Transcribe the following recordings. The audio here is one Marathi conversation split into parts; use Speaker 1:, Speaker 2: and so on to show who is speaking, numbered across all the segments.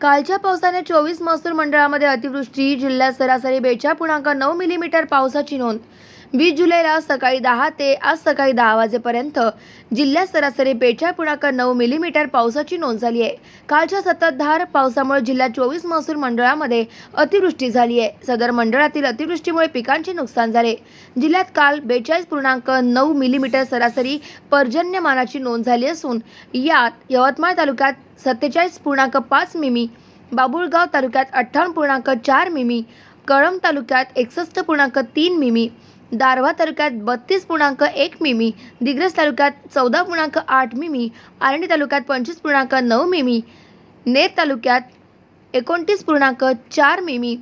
Speaker 1: कालच्या पावसाने चोवीस महसूल मंडळामध्ये अतिवृष्टी जिल्ह्यात सरासरी बेचाळ पूर्णांक नऊ मिलीमीटर पावसाची नोंद. वीस जुलैला सकाळी दहा ते आज सकाळी दहा वाजेपर्यंत जिल्ह्यात सरासरी बेचाळ पूर्णांक नऊ मिलीमीटर पावसाची नोंद झाली आहे. कालच्या सततधार पावसामुळे जिल्ह्यात चोवीस महसूल मंडळामध्ये अतिवृष्टी झाली आहे. सदर मंडळातील अतिवृष्टीमुळे पिकांचे नुकसान झाले. जिल्ह्यात काल बेचाळीस पूर्णांक नऊ मिलीमीटर सरासरी पर्जन्यमानाची नोंद झाली असून यात यवतमाळ तालुक्यात सत्तेचाळीस पूर्णांक पाच मिमी बाबुळगाव तालुक्यात अठ्ठावन्न पूर्णांक चार मिमी कळंब तालुक्यात एकसष्ट पूर्णांक तीन मिमी दारव्हा तालुक्यात बत्तीस पूर्णांक एक मिमी दिग्रस तालुक्यात चौदा पूर्णांक आठ मिमी आर्णी तालुक्यात पंचवीस पूर्णांक नऊ मिमी नेर तालुक्यात एकोणतीस पूर्णांक चार मिमी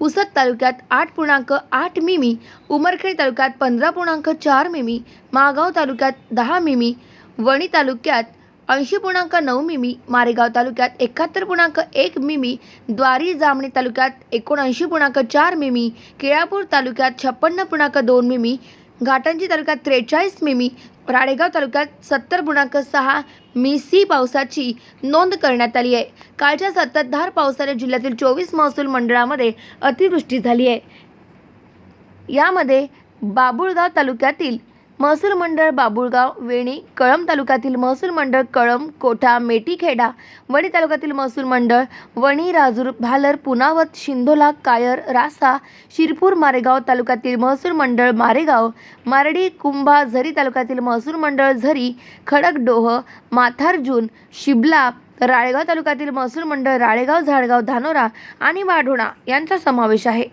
Speaker 1: पुसद तालुक्यात आठ पूर्णांक आठ मिमी उमरखेड तालुक्यात पंधरा पूर्णांक चार मिमी महागाव तालुक्यात दहा मिमी वणी तालुक्यात ऐंशी पूर्णांक नऊ मिमी मारेगाव तालुक्यात एकाहत्तर पूर्णांक एक मिमी द्वारी जामणी तालुक्यात एकोणऐंशी पूर्णांक चार मिमी केळापूर तालुक्यात छप्पन्न पूर्णांक दोन मिमी घाटंजी तालुक्यात त्रेचाळीस मिमी राळेगाव तालुक्यात सत्तर पूर्णांक सहा मिसी पावसाची नोंद करण्यात आली आहे. कालच्या सततधार पावसाने जिल्ह्यातील चोवीस महसूल मंडळामध्ये अतिवृष्टी झाली आहे. यामध्ये बाबुळगाव तालुक्यातील महसूल मंडळ बाबुळगाव वेणी कळंब तालुक्यातील महसूल मंडळ कळंब कोठा मेटीखेडा वणी तालुक्यातील महसूल मंडळ वणी राजूर भालर पुनावत शिंदोला कायर रासा शिरपूर मारेगाव तालुक्यातील महसूल मंडळ मारेगाव मारडी कुंभा झरी तालुक्यातील महसूल मंडळ झरी खडकडोह माथारजून शिबला राळेगाव तालुक्यातील महसूल मंडळ राळेगाव झाडगाव धानोरा आणि वाढोणा यांचा समावेश आहे.